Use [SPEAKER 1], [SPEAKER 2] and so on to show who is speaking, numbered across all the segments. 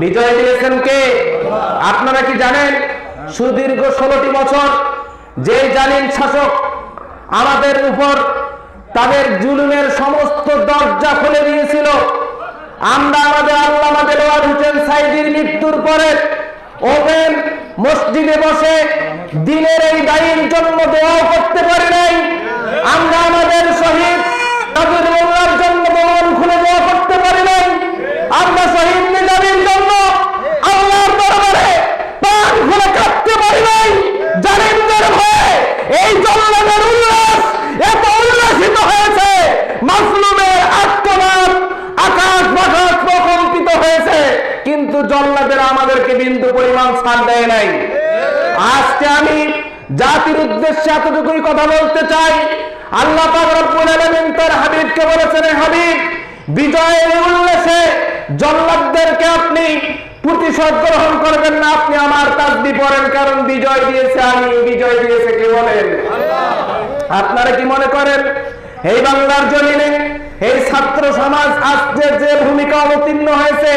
[SPEAKER 1] বিজয় দিয়েছেন কে? আপনারা কি জানেন? সুদীর্ঘ ষোলোটি বছর যে জালিম শাসক আমাদের উপর তাদের জুলুমের সমস্ত দরজা খুলে দিয়েছিল। আমরা আমাদের আল্লাহ দেলোয়ার হোসেন সাইদির মৃত্যুর পরে ওপেন মসজিদে বসে দিনের এই দায়ীর জন্য দোয়াও করতে পারি নাই। আমরা আমাদের শহীদ নবীর মোল্লার জন্য দোয়ান খুলে দোয়া করতে পারি নাই আমরা শহীদ নিজামীর জন্য আল্লাহর দরবারে প্রাণ খুলে কাঁদতে পারি নাই জালিমদের ভয়ে এই জল্লাদের উল্লাস এত উল্লাসিত হয়েছে মাসলুমের আত্মনাদ আকাশ বাতাস প্রকম্পিত হয়েছে কিন্তু জল্লাদের আমাদেরকে বিন্দু পরিমাণ ছাড় দেয় নাই আজকে আমি জাতির উদ্দেশ্যে এতটুকুই কথা বলতে চাই। আল্লাহ তার হাবিবকে বলেছেন হাবিব বিজয়ের উল্লাসে জল্লাদদেরকে আপনি প্রতিশোধ গ্রহণ করবেন না আপনি আমার তাসবি পড়েন কারণ বিজয় দিয়েছে আমি বিজয় দিয়েছে কে বলেন? আপনারা কি মনে করেন এই বাংলার জমিনে এই ছাত্র সমাজ আজকে যে ভূমিকা অবতীর্ণ হয়েছে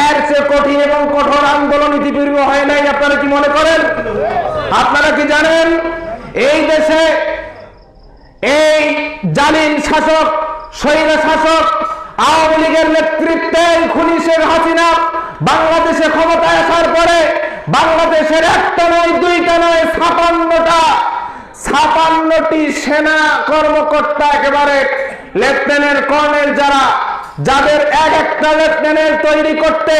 [SPEAKER 1] এর চেয়ে কঠিন এবং কঠোর আন্দোলন ইতিপূর্বে হয় নাই আপনারা কি মনে করেন? আপনারা কি জানেন? এই দেশে এই জালিম শাসক স্বৈর শাসক, আওয়ামী লীগের নেতৃত্বে খুনি শেখ হাসিনা বাংলাদেশে ক্ষমতায় আসার পরে বাংলাদেশের একটা নয়, দুইটা নয়, ছাপান্নটা, ছাপান্নটি সেনা কর্মকর্তা একেবারে লেফটেন্যান্ট কর্নেল যারা যাদের এক একটা লেফটেন্যান্ট তৈরি করতে,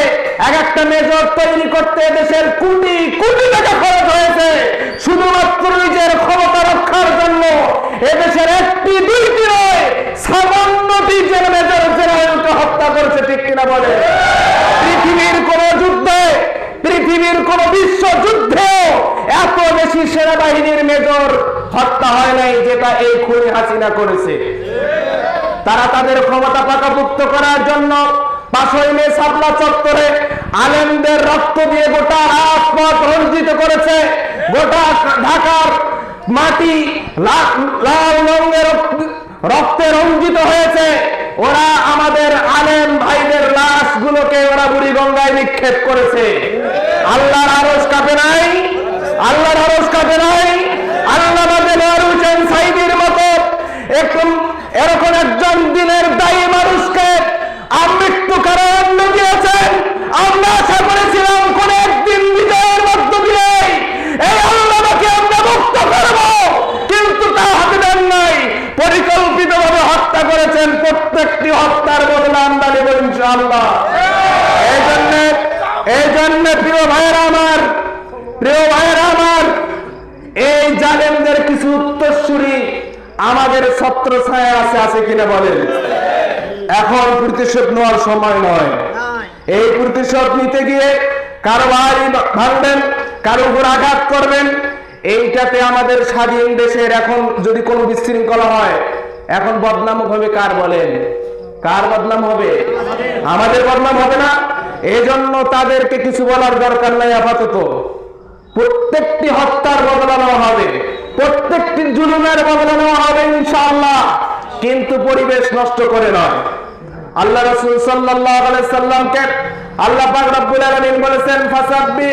[SPEAKER 1] এক একটা মেজর তৈরি করতে দেশের কোটি কোটি টাকা খরচ হয়েছে, শুধুমাত্র নিজের ক্ষমতা রক্ষার জন্য এদেশের একটি, দুইটি নয় সামান্যটি জেল মেজর জেনারেলকে হত্যা করেছে, ঠিক কিনা বলে? পৃথিবীর কোন যুদ্ধে, পৃথিবীর কোন বিশ্ব যুদ্ধে এত বেশি সেনাবাহিনীর মেজর হত্যা হয় নাই, যেটা এই খুনি হাসিনা করেছে। তারা তাদের ক্ষমতা পাকাপুক্ত করার জন্য পাশই মে সাপলা চত্বরে আলেমদের রক্ত দিয়ে গোটা রাজপথ রঞ্জিত করেছে। গোটা ঢাকার মাটি লাল রঙের রক্তে রঞ্জিত হয়েছে। ওরা আমাদের আলেম ভাইদের লাশগুলোকে ওরা বুড়ি গঙ্গায় নিক্ষেপ করেছে। আল্লাহর আরস কাপে নাই? আল্লাহর আরস কাপে নাই? আল্লাহ সাইদির মতো এরকম এরকম একজন দিনের দায়ী মানুষকে আমৃত্যু কারাদণ্ড দিয়েছেন আমরা আশা করেছিলাম কোন একদিন বিজয়ের মধ্য দিয়ে এই আল্লাহকে আমরা মুক্ত করব কিন্তু তা হাতে দেন নাই পরিকল্পিতভাবে হত্যা করেছেন প্রত্যেকটি হত্যার বদলে আমরা নেব ইনশাআল্লাহ এই জন্য এই জন্য প্রিয় ভাইয়েরা আমার প্রিয় ভাইয়েরা আমার এই জালেমদের কিছু উত্তরসূরি আমাদের ছত্র ছায়া আছে আছে কিনা বলেন? এখন প্রতিশোধ নেওয়ার সময় নয়। এই প্রতিশোধ নিতে গিয়ে কারও বাড়ি ভাঙবেন, কারও উপর আঘাত করবেন, এইটাতে আমাদের স্বাধীন দেশের এখন যদি কোনো বিশৃঙ্খলা হয়, এখন বদনাম হবে কার বলেন? কার বদনাম হবে? আমাদের বদনাম হবে না। এজন্য তাদেরকে কিছু বলার দরকার নাই আপাতত। প্রত্যেকটি হত্যার বদলা নেওয়া হবে। প্রত্যেকটি জুলুমের বদলা নেওয়া হবে ইনশাআল্লাহ। কিন্তু পরিবেশ নষ্ট করে নয়। আল্লাহ রাসূল সাল্লাল্লাহু আলাইহি সাল্লামকে আল্লাহ পাক রব্বুল আলামিন বলেছেন, ফাসাব্বি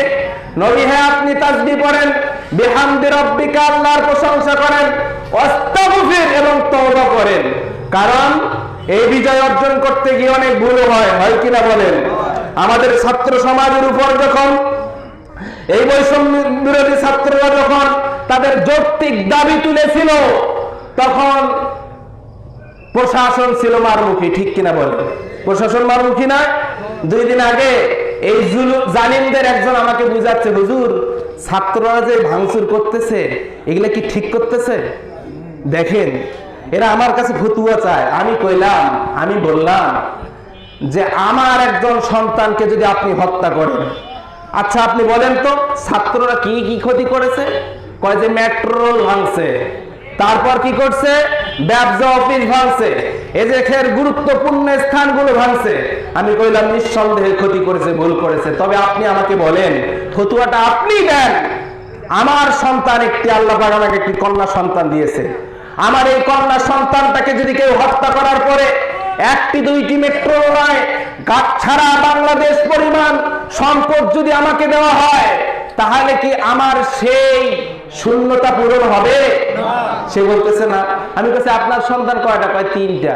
[SPEAKER 1] নবী হ্যাঁ আপনি তাসবিহ করেন বিহামদি রাব্বিকা, আল্লাহর প্রশংসা করেন। ওয়াস্তাগফির এবং তওবা করেন। কারণ এই বিজয় অর্জন করতে গিয়ে অনেক ভুল হয়। হয় কিনা বলেন? আমাদের ছাত্র সমাজের উপর যখন এই বৈষম্য বিরোধী ছাত্ররা যখন তাদের যৌক্তিক দাবি তুলেছিল, তখন প্রশাসন ছিল মারমুখী, ঠিক কিনা বলে? প্রশাসন মারমুখী না? দুই দিন আগে এই জালিমদের একজন আমাকে বুঝাচ্ছে, হুজুর, ছাত্ররা যে ভাঙচুর করতেছে, এগুলা কি ঠিক করতেছে? দেখেন, এরা আমার কাছে ফতুয়া চায়। আমি কইলাম, আমি বললাম যে, আমার একজন সন্তানকে যদি আপনি হত্যা করেন আচ্ছা আপনি বলেন তো, ছাত্ররা কি কি ক্ষতি করেছে? কয় যে মেট্রো ভাঙছে। তারপর কি করছে? ব্যবসা অফিস ভাঙছে। এদেশের গুরুত্বপূর্ণ স্থানগুলো ভাঙছে। আমি কইলাম, নিঃসন্দেহে ক্ষতি করেছে, ভুল করেছে। তবে আপনি আমাকে বলেন, ফতুয়াটা আপনি দেন। আমার সন্তান একটি, আল্লাহ আমাকে একটি কন্যা সন্তান দিয়েছে। আমার এই কন্যা সন্তানটাকে যদি কেউ হত্যা করার পরে একটি দুইটি মেট্রো নয়। গাছ ছাড়া বাংলাদেশ পরিমাণ সম্পদ যদি আমাকে দেওয়া হয় তাহলে কি আমার সেই শূন্যতা পূরণ হবে? সে বলতেছে না। আমি কাছে আপনার সন্তান কয়টা? কয় তিনটা।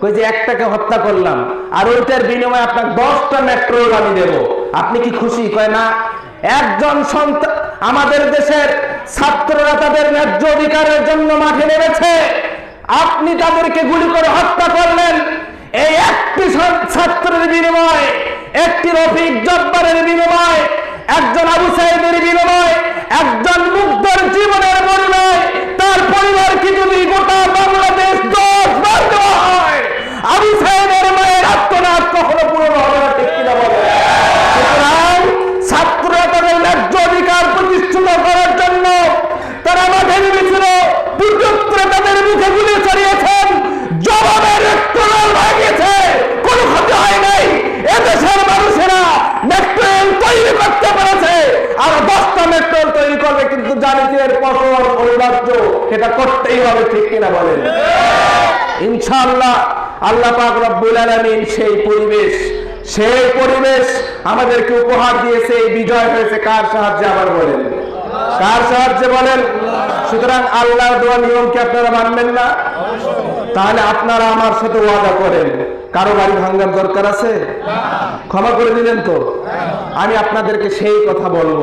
[SPEAKER 1] কই যে একটাকে হত্যা করলাম। আর ওইটার বিনিময়ে আপনার দশটা মেট্রো আমি দেব। আপনি কি খুশি? কয় না। একজন সন্তান আমাদের দেশের ছাত্ররা তাদের ন্যায্য অধিকারের জন্য মাঠে নেমেছে। আপনি তাদেরকে গুলি করে হত্যা করলেন। এই একটি ছাত্রের বিনিময়ে, একটি রফিক জব্বারের বিনিময়ে, একজন আবু সাহেবের বিনিময়ে, একজন মুগ্ধর জীবনের বললে তার পরিবারকে যদি গোটা বাংলাদেশ দশ হবে ঠিক কিনা বলেন? ইনশাআল্লাহ আল্লাহ পাক রব্বুল আলামিন সেই পরিবেশ সেই পরিবেশ আমাদেরকে উপহার দিয়েছে, এই বিজয় হয়েছে। কার সাহায্যে আবার বলেন? কার সাহায্যে বলেন? সুতরাং আল্লাহর দেওয়া নিয়মকে আপনারা মানবেন না? তাহলে আপনারা আমার সাথে ওয়াদা করেন। কারও বাড়ি ভাঙ্গার দরকার আছে? ক্ষমা করে দিলেন তো? আমি আপনাদেরকে সেই কথা বলব।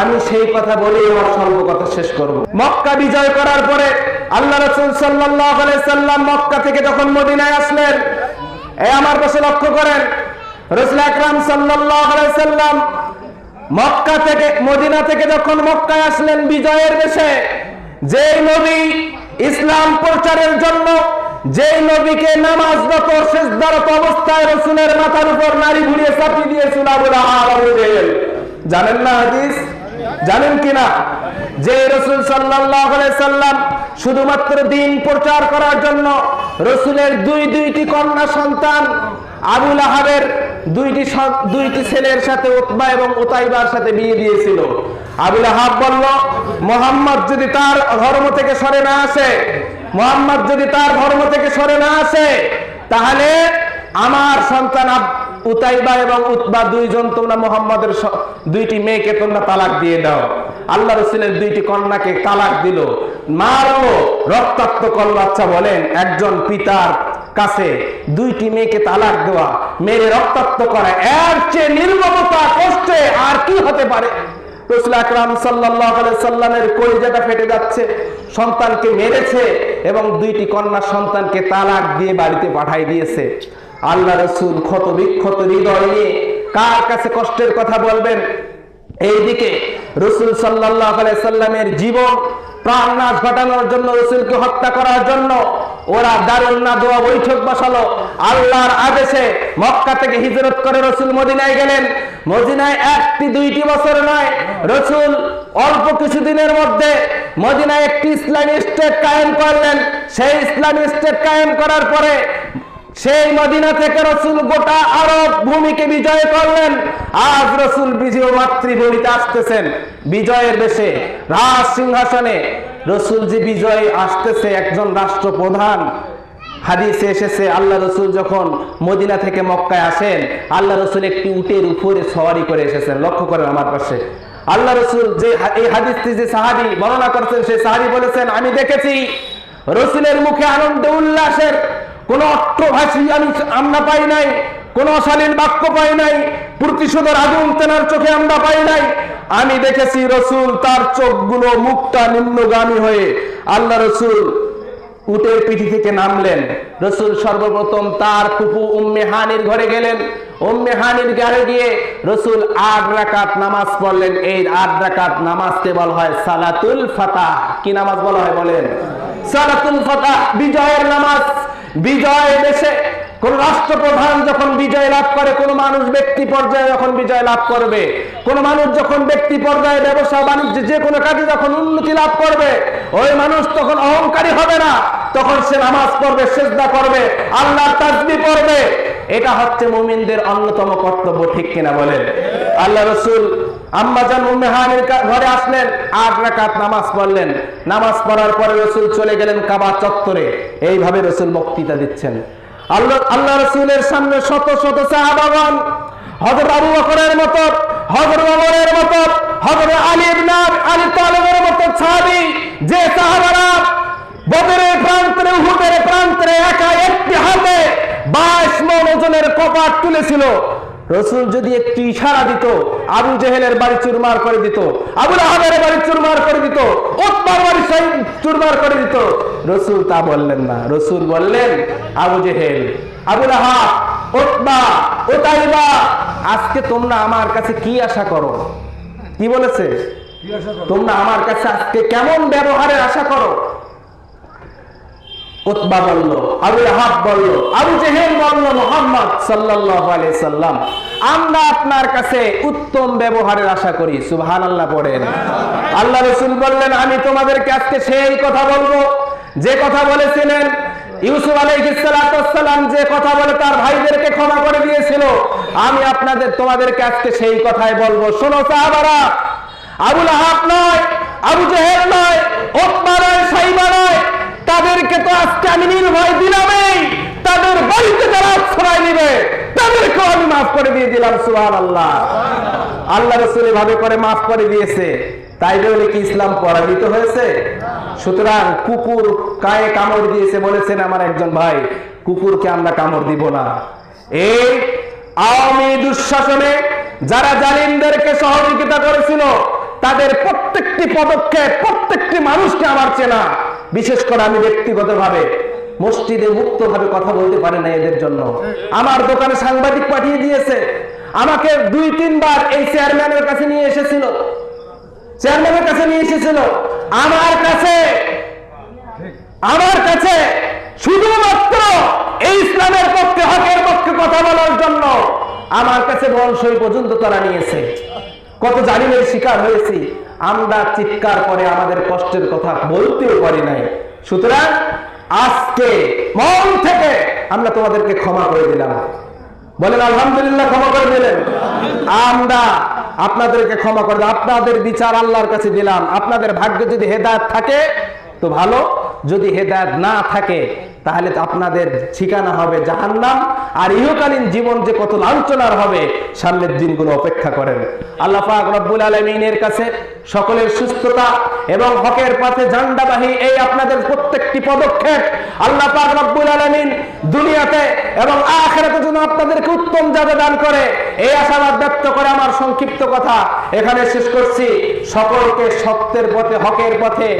[SPEAKER 1] আমি সেই কথা বলেই আমার সর্ব কথা শেষ করব। মক্কা বিজয় করার পরে আল্লাহ রসুল আলাইহি সাল্লাম মক্কা থেকে যখন মদিনায় আসলেন, এ আমার পাশে লক্ষ্য করেন, রসুল আকরাম আলাইহি সাল্লাম মক্কা থেকে, মদিনা থেকে যখন মক্কায় আসলেন বিজয়ের দেশে যে নবী ইসলাম প্রচারের জন্য, যেই নবীকে নামাজরত, শেষদারত অবস্থায় রসুলের মাথার উপর নারী ঘুরিয়ে চাপিয়ে দিয়েছিল আবুল জানেন না হাদিস? জানেন কিনা? যে রসুল সাল্লাম শুধুমাত্র দিন প্রচার করার জন্য রসুলের দুই দুইটি কন্যা সন্তান আবুল আহাবের দুইটি দুইটি ছেলের সাথে উতবা এবং উতাইবার সাথে বিয়ে দিয়েছিল। আবুল আহাব বলল, মোহাম্মদ যদি তার ধর্ম থেকে সরে না আসে, মোহাম্মদ যদি তার ধর্ম থেকে সরে না আসে, তাহলে আমার সন্তান উতাইবা এবং উতবা দুইজন তোমরা মোহাম্মদের দুইটি মেয়েকে তোমরা তালাক দিয়ে দাও। আল্লাহ রসুলের দুইটি কন্যাকে তালাক দিল। মারলো রক্তাক্ত করল। আচ্ছা বলেন, একজন পিতার কাছে দুইটি মেয়েকে তালাক দেওয়া মেরে রক্তাক্ত করা, এর চেয়ে নির্মমতা, কষ্টে আর কি হতে পারে? রসুল আকরাম সাল্লামের কলিজাটা ফেটে যাচ্ছে, সন্তানকে মেরেছে এবং দুইটি কন্যা সন্তানকে তালাক দিয়ে বাড়িতে পাঠাই দিয়েছে। আল্লাহ রসুল ক্ষত বিক্ষত হৃদয় নিয়ে কার কাছে কষ্টের কথা বলবেন? এইদিকে রসুল সাল্লাহ সাল্লামের জীবন প্রাণ নাশ ঘটানোর জন্য রসুলকে হত্যা করার জন্য ওরা দারুল দোয়া বৈঠক বসালো। আল্লাহর আদেশে মক্কা থেকে হিজরত করে রসুল মদিনায় গেলেন। মদিনায় একটি, দুইটি বছর নয়। রসুল অল্প কিছুদিনের মধ্যে মদিনায় একটি ইসলামী স্টেট কায়েম করলেন। সেই ইসলামী স্টেট কায়েম করার পরে সেই মদিনা থেকে রসুল গোটা আরব ভূমিকে বিজয় করলেন। আজ রসুল বিজয় মাতৃভূমিতে আসতেছেন। বিজয়ের বেশে রাজ সিংহাসনে রসুল যে বিজয় আসতেছে একজন রাষ্ট্রপ্রধান। হাদিসে এসেছে, আল্লাহ রসুল যখন মদিনা থেকে মক্কায় আসেন, আল্লাহ রসুল একটি উটের উপরে সওয়ারি করে এসেছেন। লক্ষ্য করেন আমার পাশে। আল্লাহ রসুল যে এই হাদিসটি যে সাহাবি বর্ণনা করছেন, সেই সাহাবি বলেছেন, আমি দেখেছি রসুলের মুখে আনন্দ উল্লাসের কোন অট্টভাষী আমি আমরা পাই নাই, কোন অশালীন বাক্য পাই নাই, প্রতিশোধের আগুন তেনার চোখে আমরা পাই নাই। আমি দেখেছি রসুল তার চোখগুলো মুখটা নিম্নগামী হয়ে আল্লাহ রসুল উটের পিঠি থেকে নামলেন। রসুল সর্বপ্রথম তার ফুপু উম্মে হানির ঘরে গেলেন। উম্মে হানির ঘরে গিয়ে রসুল আট রাকাত নামাজ পড়লেন। এই আট রাকাত নামাজকে বলা হয়? সালাতুল ফাতাহ। কি নামাজ বলা হয় বলেন? সালাতুল ফাতাহ, বিজয়ের নামাজ। বিজয় দেশে কোন রাষ্ট্রপ্রধান যখন বিজয় লাভ করে, কোন মানুষ ব্যক্তি পর্যায়ে যখন বিজয় লাভ করবে, কোন মানুষ যখন ব্যক্তি পর্যায়ে ব্যবসা, বাণিজ্য, যে কোনো কাজে যখন উন্নতি লাভ করবে, ওই মানুষ তখন অহংকারী হবে না। তখন সে নামাজ পড়বে, সেজদা করবে আল্লাহ তাজবি পড়বে। এটা হচ্ছে মুমিনদের অন্যতম কর্তব্য, ঠিক কিনা বলেন? আল্লাহ রসুল আম্মাজান উম্মেহানের ঘরে আসলেন, আট রাকাত নামাজ পড়লেন। নামাজ পড়ার পরে রসুল চলে গেলেন কাবা চত্বরে। এইভাবে রসুল বক্তৃতা দিচ্ছেন। আল্লাহ আল্লাহ রসুলের সামনে শত শত সাহাবাগণ হজরত আবু বকরের মতো হজরত ওমরের মতো হজরত আলী ইবনে আলী তালেবের মতো সাহাবী, যে সাহাবারা বদরের প্রান্তরে, উহুদের প্রান্তরে একা একটি হাতে বাইশ মন ওজনের কপাট তুলেছিল। রসুল যদি একটু ইশারা দিত আবু জেহেলের বাড়ি চুরমার করে দিত আবুল আহাবের বাড়ি চুরমার করে দিত ওতবার বাড়ি চুরমার করে দিত রসুল তা বললেন না। রসুল বললেন আবু জেহেল আবুল আহাব ওতবা ওতাইবা আজকে তোমরা আমার কাছে কি আশা করো? কি বলেছে? তোমরা আমার কাছে আজকে কেমন ব্যবহারের আশা করো? উতবা বলল, আবু আহাব বলল, আবু জেহেল বলল, মোহাম্মদ সাল্লাল্লাহু আলাইহি সাল্লাম, আমরা আপনার কাছে উত্তম ব্যবহারের আশা করি, সুবহানাল্লাহ পড়েন। আল্লাহ রাসূল বললেন, আমি তোমাদেরকে আজকে সেই কথা বলব। যে কথা বলেছিলেন, ইউসুফ আলাইহিস সালাতু ওয়াসসালাম যে কথা বলে তার ভাইদেরকে ক্ষমা করে দিয়েছিল, আমি আপনাদের, তোমাদেরকে আজকে সেই কথাই বলব। শোনো সাহাবারা আবুল আহাব নয়, আবু জেহেল নয় ওতবা নয়, সাইবা নয় তাদেরকে তো আজকে আমি নির্ভয় দিলামই তাদের বাড়িতে যারা আশ্রয় নিবে, তাদেরকেও আমি মাফ করে দিয়ে দিলাম সুহান আল্লাহ আল্লাহ রসুল ভাবে করে মাফ করে দিয়েছে। তাই বলে কি ইসলাম পরাজিত হয়েছে? সুতরাং কুকুর কায়ে কামড় দিয়েছে বলেছেন আমার একজন ভাই, কুকুরকে আমরা কামড় দিব না। এই আওয়ামী দুঃশাসনে যারা জালিমদেরকে সহযোগিতা করেছিল, তাদের প্রত্যেকটি পদক্ষেপ, প্রত্যেকটি মানুষকে আমার চেনা। বিশেষ করে আমি ব্যক্তিগতভাবে মসজিদে মুক্তভাবে কথা বলতে পারি না এদের জন্য। আমার দোকানে সাংবাদিক পাঠিয়ে দিয়েছে। আমাকে দুই, তিনবার এই চেয়ারম্যানের কাছে নিয়ে এসেছিল। চেয়ারম্যানের কাছে নিয়ে এসেছিল। আমার কাছে আমার কাছে শুধুমাত্র এই ইসলামের পক্ষে, হকের পক্ষে কথা বলার জন্য আমার কাছে বংশই পর্যন্ত তারা নিয়েছে। কত জালিমের শিকার হয়েছি। আমরা চিৎকার করে আমাদের কষ্টের কথা বলতেও পারি নাই। সুতরাং আজকে মন থেকে আমরা তোমাদেরকে ক্ষমা করে দিলাম। বলেন, আলহামদুলিল্লাহ, ক্ষমা করে দিলেন। আমরা আপনাদেরকে ক্ষমা করে। আপনাদের বিচার আল্লাহর কাছে দিলাম। আপনাদের ভাগ্য যদি হেদায়ত থাকে, তো ভালো। যদি হেদায়ত না থাকে তাহলে আপনাদের ঠিকানা হবে জাহান্নাম, আর ইহকালীন জীবন যে কত লাঞ্ছনার হবে, সামনের দিনগুলো অপেক্ষা করেন। আল্লাহ পাক রব্বুল আলমিনের কাছে সকলের সুস্থতা এবং হকের পথে ঝান্ডাবাহী এই আপনাদের প্রত্যেকটি পদক্ষেপ আল্লাহ পাক রব্বুল আলমিন দুনিয়াতে এবং আখেরাতে যেন আপনাদেরকে উত্তম যাবে দান করে। এই আশাবাদ ব্যক্ত করে আমার সংক্ষিপ্ত কথা এখানে শেষ করছি। সকলকে সত্যের পথে, হকের পথে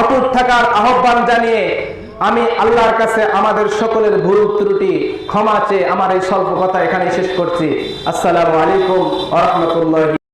[SPEAKER 1] অটুট থাকার আহ্বান জানিয়ে আমি আল্লাহর কাছে আমাদের সকলের ভুল ত্রুটি ক্ষমা চেয়ে আমার এই স্বল্প কথা এখানে শেষ করছি। আসসালামু আলাইকুম আ রহমতুল্লাহ